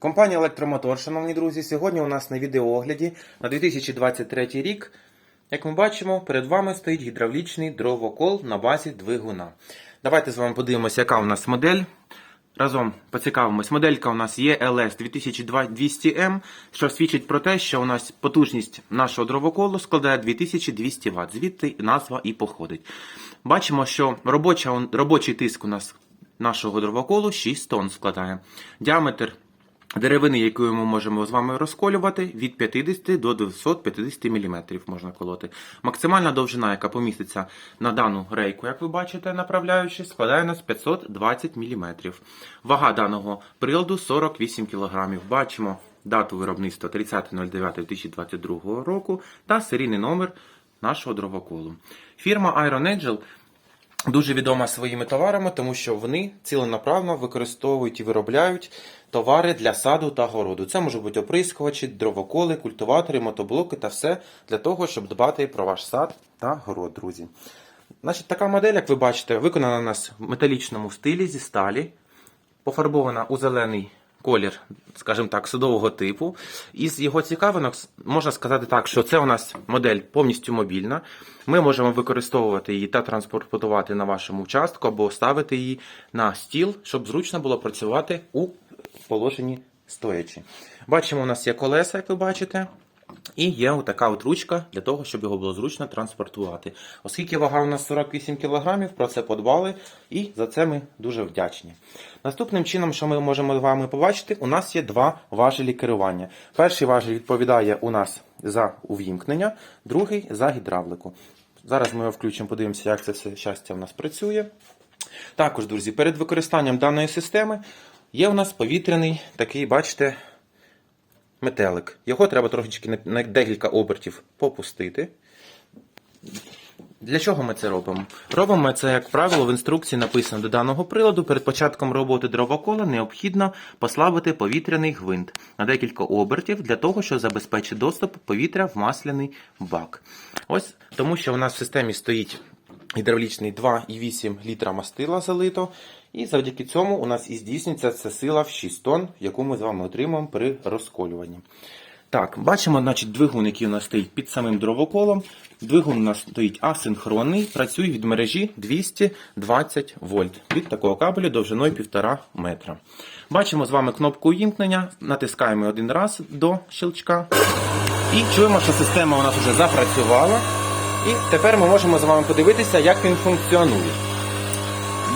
Компанія Електромотор, шановні друзі, сьогодні у нас на відеоогляді на 2023 рік. Як ми бачимо, перед вами стоїть гідравлічний дровокол на базі двигуна. Давайте з вами подивимося, яка у нас модель. Разом поцікавимось. Моделька у нас є LS 2200M, що свідчить про те, що у нас потужність нашого дровоколу складає 2200 Вт. Звідти назва і походить. Бачимо, що робоча, робочий тиск у нас нашого дровоколу 6 тонн складає. Діаметр деревини, яку ми можемо з вами розколювати, від 50 до 250 мм можна колоти. Максимальна довжина, яка поміститься на дану рейку, як ви бачите, направляючи, складає нас 520 мм. Вага даного приладу 48 кг. Бачимо дату виробництва 30.09.2022 року та серійний номер нашого дровоколу. Фірма Iron Angel дуже відома своїми товарами, тому що вони ціленаправно використовують і виробляють товари для саду та городу. Це можуть бути оприскувачі, дровоколи, культиватори, мотоблоки та все для того, щоб дбати про ваш сад та город, друзі. Значить, така модель, як ви бачите, виконана у нас в металічному стилі зі сталі, пофарбована у зелений колір, скажімо так, судового типу. Із його цікавинок можна сказати так, що це у нас модель повністю мобільна. Ми можемо використовувати її та транспортувати на вашому участку або ставити її на стіл, щоб зручно було працювати у положенні стоячи. Бачимо, у нас є колеса, як ви бачите. І є отака от ручка для того, щоб його було зручно транспортувати. Оскільки вага у нас 48 кг, про це подбали, і за це ми дуже вдячні. Наступним чином, що ми можемо з вами побачити, у нас є два важелі керування. Перший важіль відповідає у нас за увімкнення, другий за гідравлику. Зараз ми його включимо, подивимося, як це все щастя в нас працює. Також, друзі, перед використанням даної системи є у нас повітряний такий, бачите, метелик. Його треба трошечки на- декілька обертів попустити. Для чого ми це робимо? Робимо ми це, як правило, в інструкції написано до даного приладу. Перед початком роботи дровокола необхідно послабити повітряний гвинт на декілька обертів для того, щоб забезпечити доступ повітря в масляний бак. Ось тому, що у нас в системі стоїть гідравлічний 2,8 літра мастила залито. І завдяки цьому у нас і здійснюється ця сила в 6 тонн, яку ми з вами отримуємо при розколюванні. Так, бачимо, значить, двигун, який у нас стоїть під самим дровоколом. Двигун у нас стоїть асинхронний, працює від мережі 220 вольт від такого кабелю довжиною 1,5 метра. Бачимо з вами кнопку увімкнення, натискаємо один раз до щелчка. І чуємо, що система у нас вже запрацювала. І тепер ми можемо з вами подивитися, як він функціонує.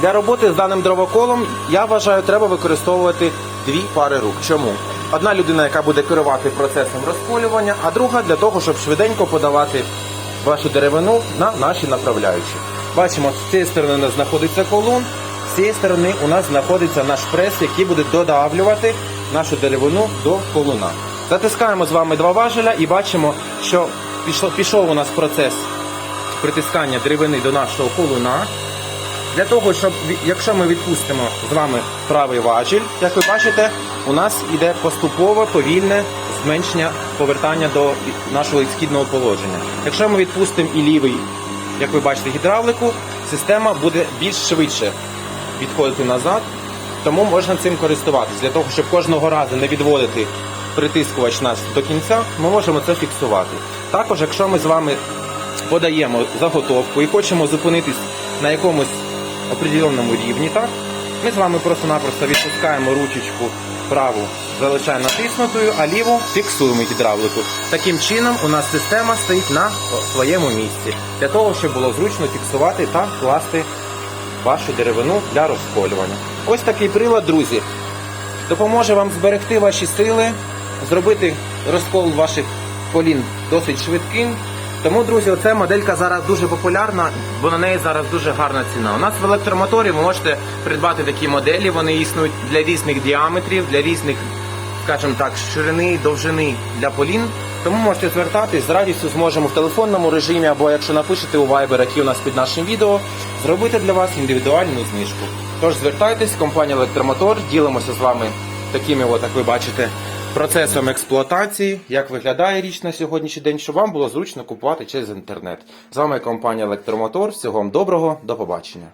Для роботи з даним дровоколом, я вважаю, треба використовувати дві пари рук. Чому? Одна людина, яка буде керувати процесом розколювання, а друга для того, щоб швиденько подавати вашу деревину на наші направляючі. Бачимо, з цієї сторони у нас знаходиться колун, з цієї сторони у нас знаходиться наш прес, який буде додавлювати нашу деревину до колуна. Затискаємо з вами два важеля і бачимо, що пішов, у нас процес притискання деревини до нашого колуна. Для того, щоб якщо ми відпустимо з вами правий важіль, як ви бачите, у нас йде поступове повільне зменшення повертання до нашого східного положення. Якщо ми відпустимо і лівий, як ви бачите, гідравлику, система буде більш швидше відходити назад, тому можна цим користуватись. Для того, щоб кожного разу не відводити притискувач нас до кінця, ми можемо це фіксувати. Також, якщо ми з вами подаємо заготовку і хочемо зупинитись на якомусь определеному рівні, так? Ми з вами просто-напросто відпускаємо ручечку праву, залишаємо натиснутою, а ліву фіксуємо гідравлику. Таким чином у нас система стоїть на своєму місці, для того, щоб було зручно фіксувати та класти вашу деревину для розколювання. Ось такий прилад, друзі, допоможе вам зберегти ваші сили, зробити розкол ваших колін досить швидким. Тому, друзі, оця моделька зараз дуже популярна, бо на неї зараз дуже гарна ціна. У нас в електромоторі ви можете придбати такі моделі, вони існують для різних діаметрів, для різних, скажімо так, ширини, довжини для полін. Тому можете звертатись, з радістю зможемо в телефонному режимі, або якщо напишете у Viber, який у нас під нашим відео, зробити для вас індивідуальну знижку. Тож звертайтесь, компанія Електромотор, ділимося з вами такими, от, як ви бачите, процесом експлуатації, як виглядає річ на сьогоднішній день, щоб вам було зручно купувати через інтернет. З вами компанія Електромотор. Всього вам доброго, до побачення.